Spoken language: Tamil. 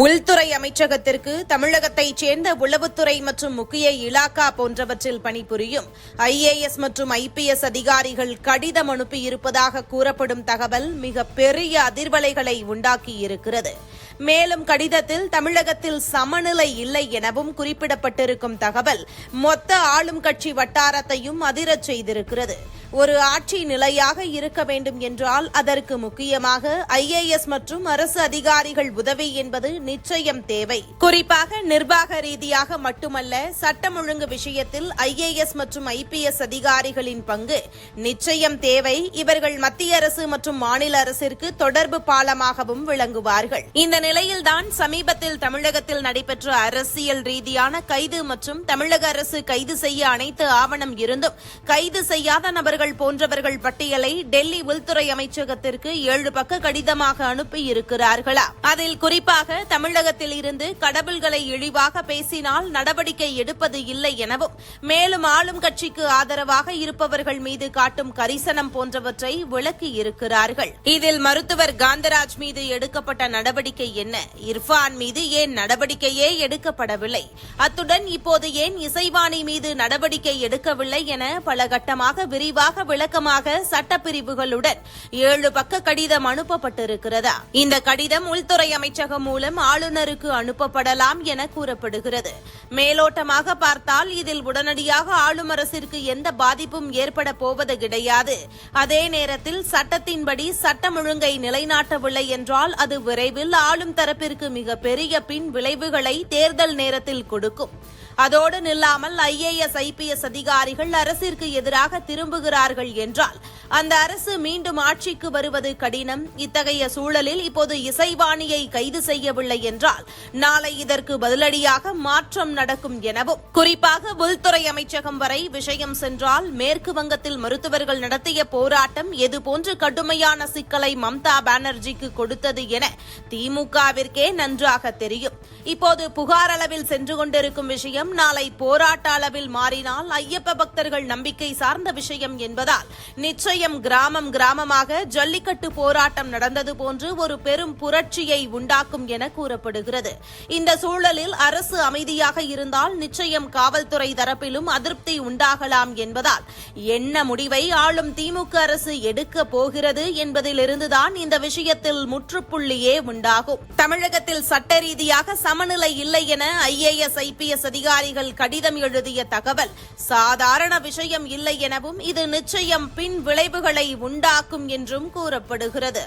உள்துறை அமைச்சகத்திற்கு தமிழகத்தைச் சேர்ந்த உளவுத்துறை மற்றும் முக்கிய இலாக்கா போன்றவற்றில் பணிபுரியும் ஐஏஎஸ் மற்றும் ஐபிஎஸ் அதிகாரிகள் கடிதம் அனுப்பியிருப்பதாக கூறப்படும் தகவல் மிக பெரிய அதிர்வலைகளை உண்டாக்கியிருக்கிறது. மேலும் கடிதத்தில் தமிழகத்தில் சமநிலை இல்லை எனவும் குறிப்பிடப்பட்டிருக்கும் தகவல் மொத்த ஆளும் கட்சி வட்டாரத்தையும் அதிரச் செய்திருக்கிறது. ஒரு ஆட்சி நிலையாக இருக்க வேண்டும் என்றால் அதற்கு முக்கியமாக ஐஏஎஸ் மற்றும் அரசு அதிகாரிகள் உதவி என்பது நிச்சயம் தேவை. குறிப்பாக நிர்வாக ரீதியாக மட்டுமல்ல சட்டம் ஒழுங்கு விஷயத்தில் ஐஏஎஸ் மற்றும் ஐபிஎஸ் அதிகாரிகளின் பங்கு நிச்சயம் தேவை. இவர்கள் மத்திய அரசு மற்றும் மாநில அரசிற்கு தொடர்பு பாலமாகவும் விளங்குவார்கள். இந்த நிலையில்தான் சமீபத்தில் தமிழகத்தில் நடைபெற்ற அரசியல் ரீதியான கைது மற்றும் தமிழக அரசு கைது செய்ய அனைத்து ஆவணம் இருந்தும் கைது செய்யாத நபர்கள் போன்றவர்கள் பட்டியலை டெல்லி உள்துறை அமைச்சகத்திற்கு ஏழு பக்க கடிதமாக அனுப்பியிருக்கிறார்களா? அதில் குறிப்பாக தமிழகத்தில் இருந்து கடவுள்களை இழிவாக பேசினால் நடவடிக்கை எடுப்பது இல்லை எனவும் மேலும் ஆளும் கட்சிக்கு ஆதரவாக இருப்பவர்கள் மீது காட்டும் கரிசனம் போன்றவற்றை விளக்கி இருக்கிறார்கள் இதில் மருத்துவர் காந்தராஜ் மீது எடுக்கப்பட்ட நடவடிக்கை என்ன? இர்ஃபான் மீது ஏன் நடவடிக்கையே எடுக்கப்படவில்லை? அத்துடன் இப்போது ஏன் இசைவாணி மீது நடவடிக்கை எடுக்கவில்லை என பல கட்டமாக விரிவாக விளக்கமாக சட்டப்பிரிவுகளுடன் ஏழு பக்க கடிதம் அனுப்பப்பட்டிருக்கிறதா? இந்த கடிதம் உள்துறை அமைச்சகம் மூலம் ஆளுநருக்கு அனுப்பப்படலாம் என கூறப்படுகிறது. மேலோட்டமாக பார்த்தால் இதில் உடனடியாக ஆளும் அரசிற்கு எந்த பாதிப்பும் ஏற்பட போவது கிடையாது. அதே நேரத்தில் சட்டத்தின்படி சட்டம் ஒழுங்கை நிலைநாட்டவில்லை என்றால் அது விரைவில் ஆளும் தரப்பிற்கு மிக பெரிய பின் விளைவுகளை தேர்தல் நேரத்தில் கொடுக்கும். அதோடு நில்லாமல் ஐஏஎஸ் ஐபிஎஸ் அதிகாரிகள் அரசிற்கு எதிராக திரும்புகிறார்கள் என்றால் அந்த அரசு மீண்டும் ஆட்சிக்கு வருவது கடினம். இத்தகைய சூழலில் இப்போது இசைவாணியை கைது செய்யவில்லை என்றால் நாளை இதற்கு பதிலடியாக மாற்றம் நடக்கும் எனவும் குறிப்பாக உள்துறை அமைச்சகம் வரை விஷயம் சென்றால் மேற்கு வங்கத்தில் மருத்துவர்கள் நடத்திய போராட்டம் எதுபோன்று கடுமையான சிக்கலை மம்தா பானர்ஜிக்கு கொடுத்தது என திமுகவிற்கே நன்றாக தெரியும். இப்போது புகார் அளவில் சென்று கொண்டிருக்கும் விஷயம் விஷயம் நாளை போராட்ட அளவில் மாறினால் ஐயப்ப பக்தர்கள் நம்பிக்கை சார்ந்த விஷயம் என்பதால் நிச்சயம் கிராமம் கிராமமாக ஜல்லிக்கட்டு போராட்டம் நடந்தது போன்று ஒரு பெரும் புரட்சியை உண்டாக்கும் என கூறப்படுகிறது. இந்த சூழலில் அரசு அமைதியாக இருந்தால் நிச்சயம் காவல்துறை தரப்பிலும் அதிருப்தி உண்டாகலாம் என்பதால் என்ன முடிவை ஆளும் திமுக அரசு எடுக்க போகிறது என்பதிலிருந்துதான் இந்த விஷயத்தில் முற்றுப்புள்ளியே உண்டாகும். தமிழகத்தில் சட்ட ரீதியாக சமநிலை இல்லை என ஐஏஎஸ் ஐபிஎஸ் அதிகாரி அதிகாரிகள் கடிதம் எழுதிய தகவல் சாதாரண விஷயம் இல்லை எனவும் இது நிச்சயம் பின் விளைவுகளை உண்டாக்கும் என்றும் கூறப்படுகிறது.